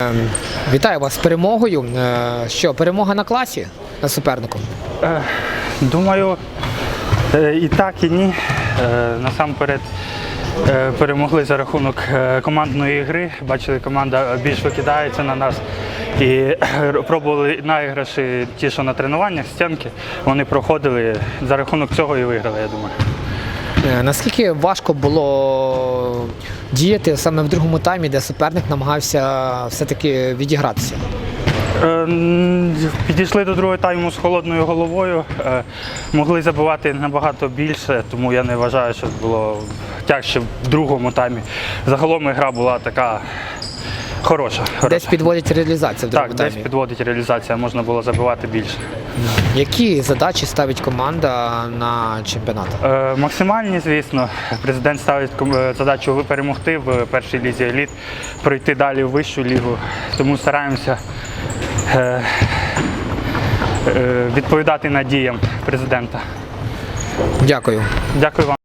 Ем, Вітаю вас з перемогою. Е, Що, перемога на класі над суперником? Е, Думаю, е, і так, і ні. Насамперед перемогли за рахунок командної гри. Бачили, команда більш викидається на нас. І пробували наіграші ті, що на тренуваннях, стінки. Вони проходили за рахунок цього і виграли, я думаю. Е, Наскільки важко було діяти саме в другому таймі, де суперник намагався все-таки відігратися? Е, Підійшли до другого тайму з холодною головою. Е, Могли забивати набагато більше, тому я не вважаю, що було тяжче в другому таймі. Загалом гра була така хороша. Десь хороша. підводять реалізацію в другому Так, десь таймі. підводить реалізація, можна було забивати більше. Які задачі ставить команда на чемпіонат? Е, максимальні, звісно. Президент ставить ком- е, задачу перемогти в першій лізі еліт, пройти далі в вищу лігу. Тому стараємося е, е, відповідати надіям президента. Дякую. Дякую вам.